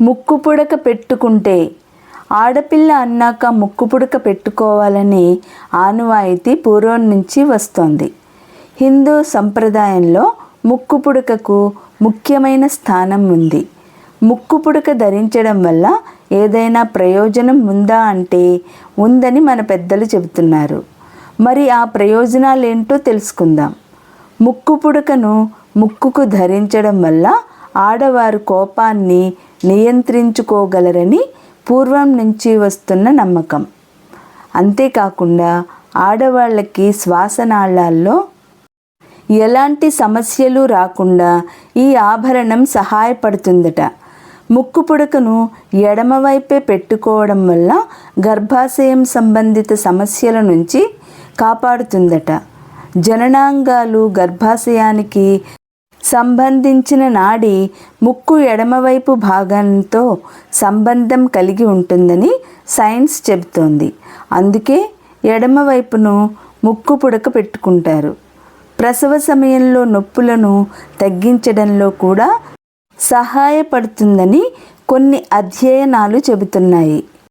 ముక్కు పుడక పెట్టుకుంటే. ఆడపిల్ల అన్నాక ముక్కు పుడక పెట్టుకోవాలని ఆనవాయితీ పూర్వం నుంచి వస్తోంది. హిందూ సంప్రదాయంలో ముక్కు పుడకకు ముఖ్యమైన స్థానం ఉంది. ముక్కు పుడక ధరించడం వల్ల ఏదైనా ప్రయోజనం ఉందా అంటే ఉందని మన పెద్దలు చెబుతున్నారు. మరి ఆ ప్రయోజనాలు ఏంటో తెలుసుకుందాం. ముక్కు పుడకను ముక్కుకు ధరించడం వల్ల ఆడవారు కోపాన్ని నియంత్రించుకోగలరని పూర్వం నుంచి వస్తున్న నమ్మకం. అంతేకాకుండా ఆడవాళ్ళకి శ్వాసనాళాల్లో ఎలాంటి సమస్యలు రాకుండా ఈ ఆభరణం సహాయపడుతుందట. ముక్కు పుడకను ఎడమవైపే పెట్టుకోవడం వల్ల గర్భాశయం సంబంధిత సమస్యల నుంచి కాపాడుతుందట. జననాంగాలు గర్భాశయానికి సంబంధించిన నాడి ముక్కు ఎడమవైపు భాగంతో సంబంధం కలిగి ఉంటుందని సైన్స్ చెబుతోంది. అందుకే ఎడమవైపును ముక్కు పుడక పెట్టుకుంటారు. ప్రసవ సమయంలో నొప్పులను తగ్గించడంలో కూడా సహాయపడుతుందని కొన్ని అధ్యయనాలు చెబుతున్నాయి.